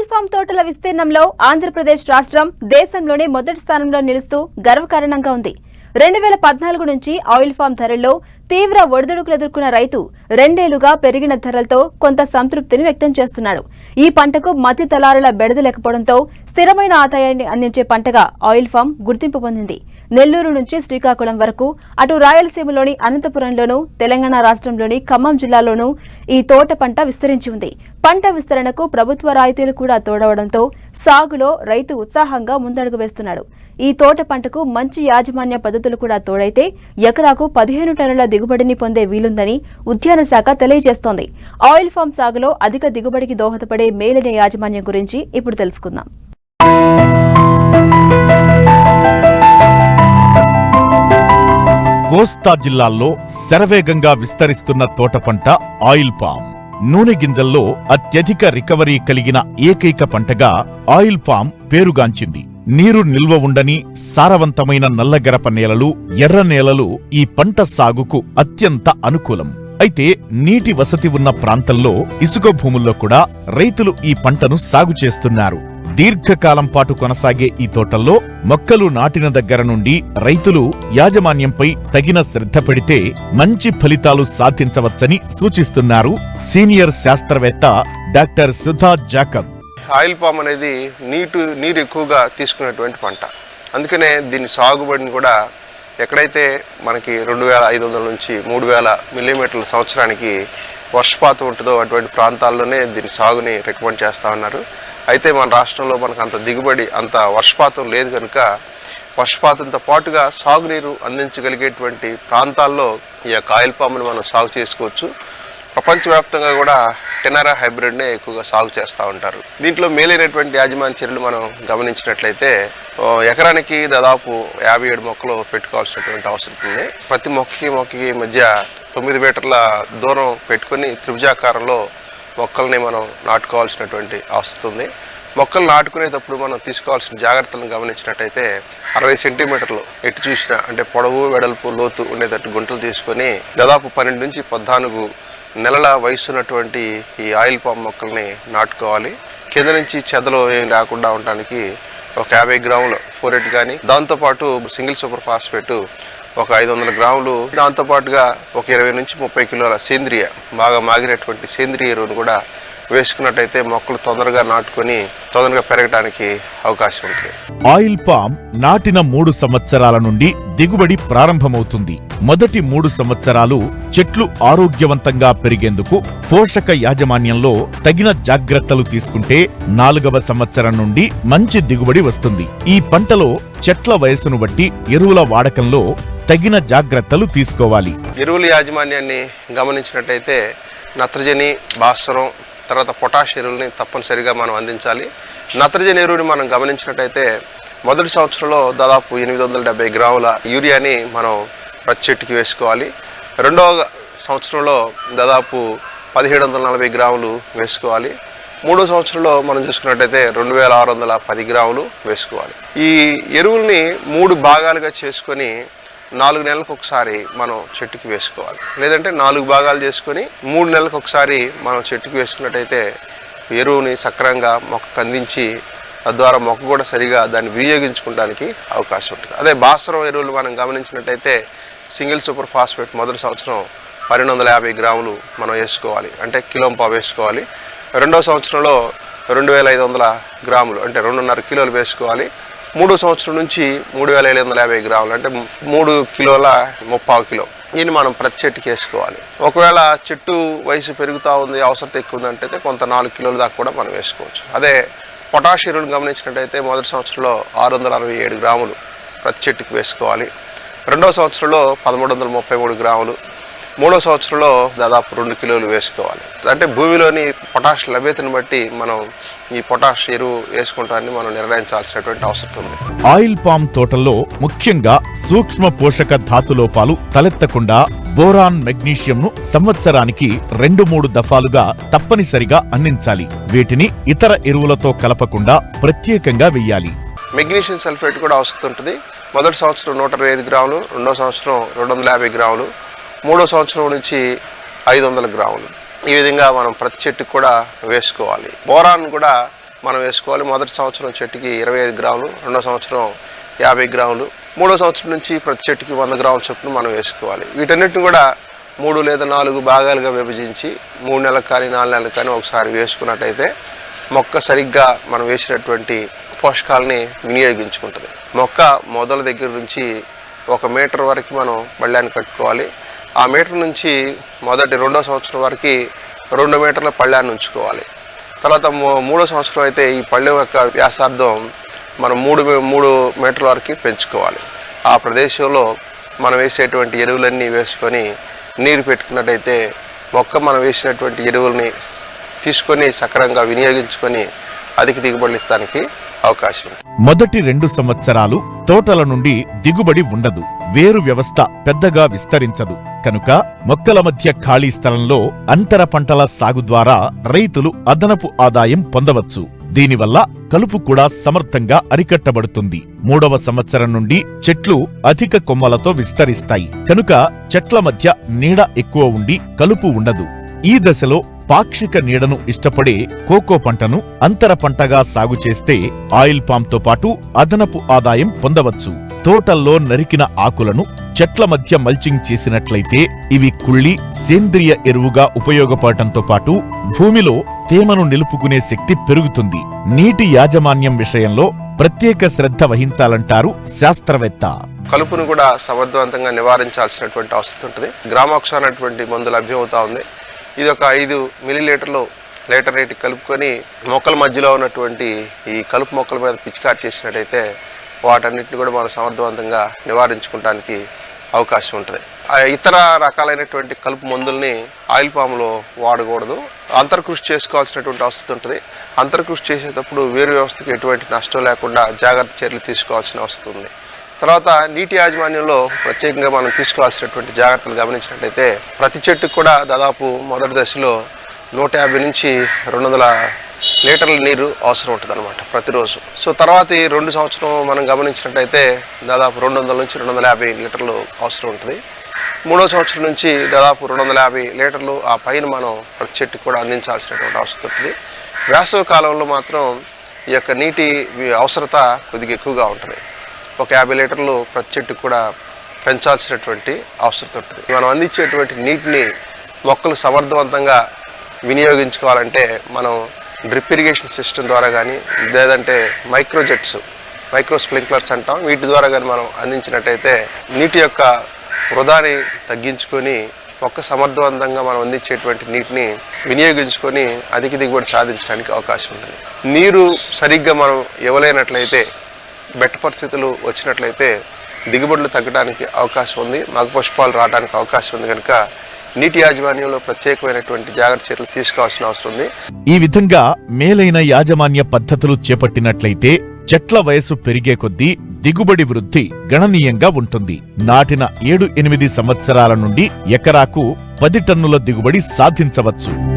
Oil form తోటల విస్తీర్ణంలో ఆంధ్రప్రదేశ్ రాష్ట్రం దేశంలోనే మొదటి స్థానంలో నిలుస్తూ గర్వకారణంగా ఉంది. రెండు వేల పద్నాలుగు నుంచి ఆయిల్ ఫామ్ ధరల్లో తీవ్ర ఒడిదుడుకులు ఎదుర్కొన్న రైతు రెండేళ్ళుగా పెరిగిన ధరలతో కొంత సంతృప్తిని వ్యక్తం చేస్తున్నాడు. ఈ పంటకు మధ్య దళారుల బెడద లేకపోవడంతో స్థిరమైన ఆదాయాన్ని అందించే పంటగా ఆయిల్ ఫామ్ గుర్తింపు పొందింది. నెల్లూరు నుంచి శ్రీకాకుళం వరకు అటు రాయలసీమలోని అనంతపురంలోనూ తెలంగాణ రాష్ట్రంలోని ఖమ్మం జిల్లాలోనూ ఈ తోట పంట విస్తరించి ఉంది. పంట విస్తరణకు ప్రభుత్వ రాయితీలు కూడా తోడవడంతో సాగులో రైతు ఉత్సాహంగా ముందడుగు వేస్తున్నాడు. ఈ తోట పంటకు మంచి యాజమాన్య పద్ధతులు కూడా తోడైతే ఎకరాకు పదిహేను టన్నుల దిగుబడిని పొందే వీలుందని ఉద్యాన శాఖ తెలియజేస్తోంది. ఆయిల్ ఫామ్ సాగులో అధిక దిగుబడికి దోహదపడే మేలైన యాజమాన్యం గురించి ఇప్పుడు తెలుసుకుందాం. కోస్తా జిల్లాల్లో శరవేగంగా విస్తరిస్తున్న తోట పంట ఆయిల్ పామ్. నూనె గింజల్లో అత్యధిక రికవరీ కలిగిన ఏకైక పంటగా ఆయిల్ పామ్ పేరుగాంచింది. నీరు నిల్వ ఉండని సారవంతమైన నల్లగరప నేలలు ఎర్ర నేలలు ఈ పంట సాగుకు అత్యంత అనుకూలం. అయితే నీటి వసతి ఉన్న ప్రాంతంలో ఇసుక భూముల్లో కూడా రైతులు ఈ పంటను సాగు చేస్తున్నారు. దీర్ఘకాలం పాటు కొనసాగే ఈ తోటల్లో మొక్కలు నాటిన దగ్గర నుండి రైతులు యాజమాన్యంపై తగిన శ్రద్ధ పెడితే మంచి ఫలితాలు సాధించవచ్చని సూచిస్తున్నారు సీనియర్ శాస్త్రవేత్త doctor Sudha Jacob. Oil palm అనేది నీటు నీరు ఎక్కువగా తీసుకునేటువంటి పంట. అందుకనే దీని సాగుబడిని కూడా ఎక్కడైతే మనకి రెండు వేల ఐదు వందల నుంచి మూడు వేల మిల్లీమీటర్ల సంవత్సరానికి వర్షపాతం ఉంటుందో అటువంటి ప్రాంతాల్లోనే దీని సాగుని రికమెండ్ చేస్తా ఉన్నారు. అయితే మన రాష్ట్రంలో మనకు అంత దిగుబడి అంత వర్షపాతం లేదు కనుక వర్షపాతంతో పాటుగా సాగునీరు అందించగలిగేటువంటి ప్రాంతాల్లో ఈ యొక్క ఆయిల్ పామ్ని మనం సాగు చేసుకోవచ్చు. ప్రపంచవ్యాప్తంగా కూడా టెనరా హైబ్రిడ్నే ఎక్కువగా సాగు చేస్తూ ఉంటారు. దీంట్లో మేలైనటువంటి యాజమాన్య చర్యలు మనం గమనించినట్లయితే ఎకరానికి దాదాపు యాభై ఏడు మొక్కలు పెట్టుకోవాల్సినటువంటి అవసరం ఉంది. ప్రతి మొక్కకి మొక్కకి మధ్య తొమ్మిది మీటర్ల దూరం పెట్టుకొని త్రిభుజాకారంలో మొక్కల్ని మనం నాటుకోవాల్సినటువంటి అవసరం ఉంది. మొక్కలు నాటుకునేటప్పుడు మనం తీసుకోవాల్సిన జాగ్రత్తలను గమనించినట్టయితే అరవై సెంటీమీటర్లు ఎటు చూసినా అంటే పొడవు వెడల్పు లోతు ఉండేటట్టు గుంటలు తీసుకొని దాదాపు పన్నెండు నుంచి పద్నాలుగు నెలల వయసు ఉన్నటువంటి ఈ ఆయిల్ పామ్ మొక్కల్ని నాటుకోవాలి. కింద నుంచి చెదలు ఏం లేకుండా ఉండడానికి ఒక యాభై గ్రాములు ఫోరెట్ కానీ దాంతోపాటు సింగిల్ సూపర్ ఫాస్ఫేట్ ఒక ఐదు వందల గ్రాములు. దాంతోపాటుగా ఒక ఇరవై నుంచి ముప్పై కిలోల సేంద్రియ బాగా మాగినటువంటి సేంద్రియ ఎరువును కూడా వేసుకున్నట్టయితే మొక్కలు తొందరగా నాటుకొని తొందరగా పెరగడానికి అవకాశం ఉంటుంది ఆయిల్ పామ్ నాటిన మూడు సంవత్సరాల నుండి దిగుబడి ప్రారంభమవుతుంది. మొదటి మూడు సంవత్సరాలు చెట్లు ఆరోగ్యవంతంగా పెరిగేందుకు పోషక యాజమాన్యంలో తగిన జాగ్రత్తలు తీసుకుంటే నాలుగవ సంవత్సరం నుండి మంచి దిగుబడి వస్తుంది. ఈ పంటలో చెట్ల వయసును బట్టి ఎరువుల వాడకంలో తగిన జాగ్రత్తలు తీసుకోవాలి. ఎరువుల యాజమాన్యాన్ని గమనించినట్టయితే నత్రజని భాస్వరం తర్వాత పొటాష్ ఎరువుల్ని తప్పనిసరిగా మనం అందించాలి. నత్రజని ఎరువుని మనం గమనించినట్టయితే మొదటి సంవత్సరంలో దాదాపు ఎనిమిది వందల డెబ్బై గ్రాముల యూరియాని మనం ప్రతి చెట్టుకి వేసుకోవాలి. రెండవ సంవత్సరంలో దాదాపు పదిహేడు వందల నలభై గ్రాములు వేసుకోవాలి. మూడో సంవత్సరంలో మనం చూసుకున్నట్టయితే రెండు వేల ఆరు వందల పది గ్రాములు వేసుకోవాలి. ఈ ఎరువుల్ని మూడు భాగాలుగా చేసుకొని నాలుగు నెలలకు ఒకసారి మనం చెట్టుకి వేసుకోవాలి. లేదంటే నాలుగు భాగాలు చేసుకొని మూడు నెలలకు ఒకసారి మనం చెట్టుకి వేసుకున్నట్టయితే ఎరువుని సక్రమంగా మొక్కకు అందించి తద్వారా మొక్క కూడా సరిగా దాన్ని వినియోగించుకోవడానికి అవకాశం ఉంటుంది. అదే భాస్వరం ఎరువులు మనం గమనించినట్టయితే సింగిల్ సూపర్ ఫాస్ఫేట్ మొదటి సంవత్సరం పన్నెండు వందల యాభై గ్రాములు మనం వేసుకోవాలి. అంటే కిలోంపా వేసుకోవాలి. రెండో సంవత్సరంలో రెండు వేల ఐదు వందల గ్రాములు అంటే రెండున్నర కిలోలు వేసుకోవాలి. మూడో సంవత్సరం నుంచి మూడు వేల ఐదు వందల యాభై గ్రాములు అంటే మూడు కిలోల ముప్పావు కిలో. దీన్ని మనం ప్రతి చెట్టుకి వేసుకోవాలి. ఒకవేళ చెట్టు వయసు పెరుగుతూ ఉంది అవసరం ఎక్కువ ఉందంటే కొంత నాలుగు కిలోల దాకా కూడా మనం వేసుకోవచ్చు. అదే పొటాష్ ఎరువులు గమనించినట్టయితే మొదటి సంవత్సరంలో ఆరు వందల అరవై ఏడు గ్రాములు ప్రతి చెట్టుకి వేసుకోవాలి. రెండవ సంవత్సరంలో పదమూడు వందల ముప్పై మూడు గ్రాములు మూడో సంవత్సరంలో దాదాపు రెండు కిలోలు వేసుకోవాలి. అంటే భూమిలోని పొటాష్ లభ్యతను బట్టి మనం ఈ పొటాష్ ఎరువు వేసుకుంటామని మనం నిర్ణయించాల్సినటువంటి అవసరం ఉంది. ఆయిల్ పామ్ తోటల్లో ముఖ్యంగా సూక్ష్మ పోషక ధాతు లోపాలు తలెత్తకుండా బోరాన్ మెగ్నీషియంను సంవత్సరానికి రెండు మూడు దఫాలుగా తప్పనిసరిగా అందించాలి. వీటిని ఇతర ఎరువులతో కలపకుండా ప్రత్యేకంగా వెయ్యాలి. మెగ్నీషియం సల్ఫేట్ కూడా అవసరం ఉంటుంది. మొదటి సంవత్సరం నూట ఇరవై ఐదు గ్రాములు రెండో సంవత్సరం రెండు వందల యాభై గ్రాములు మూడో సంవత్సరం నుంచి ఐదు వందల గ్రాములు. ఈ విధంగా మనం ప్రతి చెట్టుకు కూడా వేసుకోవాలి. బోరాన్ కూడా మనం వేసుకోవాలి. మొదటి సంవత్సరం చెట్టుకి ఇరవై ఐదు గ్రాములు రెండో సంవత్సరం యాభై గ్రాములు మూడో సంవత్సరం నుంచి ప్రతి చెట్టుకి వంద గ్రాముల చొప్పున మనం వేసుకోవాలి. వీటన్నిటిని కూడా మూడు లేదా నాలుగు భాగాలుగా విభజించి మూడు నెలలకు కానీ నాలుగు నెలలకు కానీ ఒకసారి వేసుకున్నట్టయితే మొక్క సరిగ్గా మనం వేసినటువంటి పోషకాలని వినియోగించుకుంటుంది. మొక్క మొదల దగ్గర నుంచి ఒక మీటర్ వరకు మనం పళ్ళాన్ని కట్టుకోవాలి. ఆ మీటర్ నుంచి మొదటి రెండో సంవత్సరం వరకు రెండు మీటర్ల పళ్ళాన్ని ఉంచుకోవాలి. తర్వాత మూ- మూడో సంవత్సరం అయితే ఈ పళ్ళెం యొక్క వ్యాసార్థం మనం మూడు మీ- మూడు మీటర్ల వరకు పెంచుకోవాలి. ఆ ప్రదేశంలో మనం వేసేటువంటి ఎరువులన్నీ వేసుకొని నీరు పెట్టుకున్నట్టయితే మొక్క మనం వేసినటువంటి ఎరువుల్ని తీసుకొని సక్రమంగా వినియోగించుకొని అధిక దిగుబడులు ఇస్తానికి అవకాశం ఉంది. మొదటి రెండు సంవత్సరాలు తోటల నుండి దిగుబడి ఉండదు. వేరు వ్యవస్థ పెద్దగా విస్తరించదు. కనుక మొక్కల మధ్య ఖాళీ స్థలంలో అంతర పంటల సాగు ద్వారా రైతులు అదనపు ఆదాయం పొందవచ్చు. దీనివల్ల కలుపు కూడా సమర్థంగా అరికట్టబడుతుంది. మూడవ సంవత్సరం నుండి చెట్లు అధిక కొమ్మలతో విస్తరిస్తాయి. కనుక చెట్ల మధ్య నీడ ఎక్కువ ఉండి కలుపు ఉండదు. ఈ దశలో పాక్షిక నీడను ఇష్టపడే కోకో పంటను అంతర పంటగా సాగు చేస్తే ఆయిల్ పామ్తో పాటు అదనపు ఆదాయం పొందవచ్చు. తోటల్లో నరికిన ఆకులను చెట్ల మధ్య మల్చింగ్ చేసినట్లయితే ఇవి కుళ్ళి సేంద్రియ ఎరువుగా ఉపయోగపడటంతో పాటు భూమిలో తేమను నిలుపుకునే శక్తి పెరుగుతుంది. నీటి యాజమాన్యం విషయంలో ప్రత్యేక శ్రద్ధ వహించాలంటారు శాస్త్రవేత్త. కలుపును కూడా సమర్థవంతంగా నివారించాల్సినటువంటి అవసరం ఉంటుంది. గ్రామాక్స్ అనేటువంటి మందు లభ్యమవుతా ఉంది. ఇది ఒక ఐదు మిలీలీటర్లు లీటర్ రేటు కలుపుకొని మొక్కల మధ్యలో ఉన్నటువంటి ఈ కలుపు మొక్కల మీద పిచికారి చేసినట్టయితే వాటన్నిటిని కూడా మనం సమర్థవంతంగా నివారించుకోవడానికి అవకాశం ఉంటుంది. ఇతర రకాలైనటువంటి కలుపు మందుల్ని ఆయిల్ పాములో వాడకూడదు. అంతర్కృషి చేసుకోవాల్సినటువంటి అవసరం ఉంటుంది. అంతర్కృషి చేసేటప్పుడు వేరు వ్యవస్థకి ఎటువంటి నష్టం లేకుండా జాగ్రత్త చర్యలు తీసుకోవాల్సిన అవసరం ఉంది. తర్వాత నీటి యాజమాన్యంలో ప్రత్యేకంగా మనం తీసుకోవాల్సినటువంటి జాగ్రత్తలు గమనించినట్లయితే ప్రతి చెట్టుకు కూడా దాదాపు మొదటి దశలో నూట యాభై నుంచి రెండు వందల లీటర్ల నీరు అవసరం ఉంటుంది అనమాట ప్రతిరోజు. సో తర్వాత ఈ రెండు సంవత్సరం మనం గమనించినట్టయితే దాదాపు రెండు వందల నుంచి రెండు వందల యాభై లీటర్లు అవసరం ఉంటుంది. మూడో సంవత్సరం నుంచి దాదాపు రెండు వందల యాభై లీటర్లు ఆ పైన మనం ప్రతి చెట్టుకు కూడా అందించాల్సినటువంటి అవసరం ఉంటుంది. వేసవి కాలంలో మాత్రం ఈ యొక్క నీటి అవసరత కొద్దిగా ఎక్కువగా ఉంటుంది. ఒక యాభై లీటర్లు ప్రతి చెట్టుకు కూడా పెంచాల్సినటువంటి అవసరం ఉంటుంది. మనం అందించేటువంటి నీటిని మొక్కలు సమర్థవంతంగా వినియోగించుకోవాలంటే మనం డ్రిప్ ఇరిగేషన్ సిస్టమ్ ద్వారా కానీ లేదంటే మైక్రోజెట్స్ మైక్రో స్ప్రింక్లర్స్ అంటాం. వీటి ద్వారా కానీ మనం అందించినట్టయితే నీటి యొక్క వృధాని తగ్గించుకొని మొక్క సమర్థవంతంగా మనం అందించేటువంటి నీటిని వినియోగించుకొని అధిక దిగుబడి సాధించడానికి అవకాశం ఉంటుంది. నీరు సరిగ్గా మనం ఇవ్వలేనట్లయితే బెట్ట పరిస్థితులు వచ్చినట్లయితే దిగుబడులు తగ్గడానికి అవకాశం ఉంది. మగ పుష్పాలు రావడానికి అవకాశం ఉంది కనుక నీటి యాజమాన్యంలో ప్రత్యేకమైనటువంటి జాగ్రత్త చర్యలు తీసుకోవాల్సిన అవసరం ఉంది. ఈ విధంగా మేలైన యాజమాన్య పద్ధతులు చేపట్టినట్లయితే చెట్ల వయసు పెరిగే కొద్దీ దిగుబడి వృద్ధి గణనీయంగా ఉంటుంది. నాటిన ఏడు ఎనిమిది సంవత్సరాల నుండి ఎకరాకు పది టన్నుల దిగుబడి సాధించవచ్చు.